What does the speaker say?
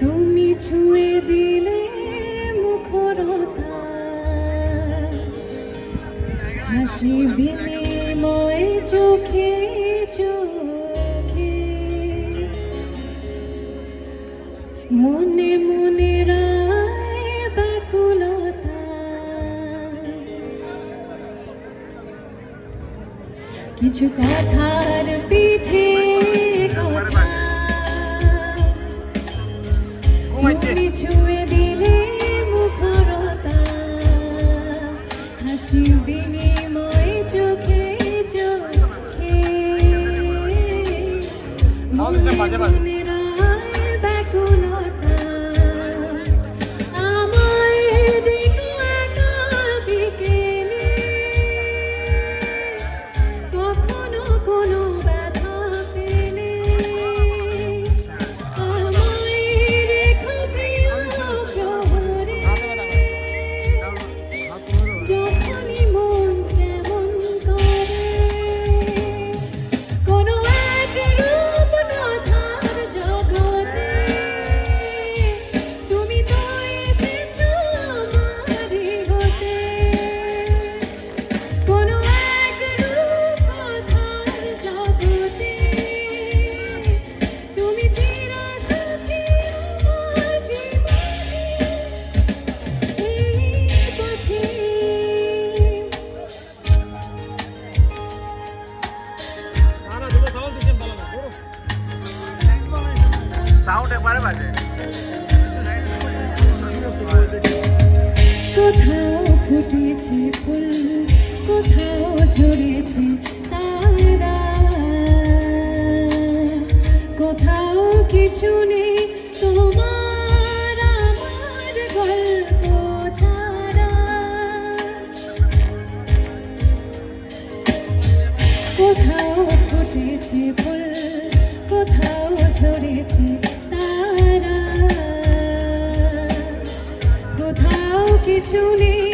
তুমি ছুঁয়ে দিলে মুখরতা। হাসি বিনিময় চোখে মনে মনে রায় কিছু কথার পিঠে কথা কোথাও ফুটেছে ফুল কোথাও ঝরেছে তারা কোথাও কিছু নেই তোমার আমার গল্প ছাড়া কোথাও ফুটেছে ফুল to need.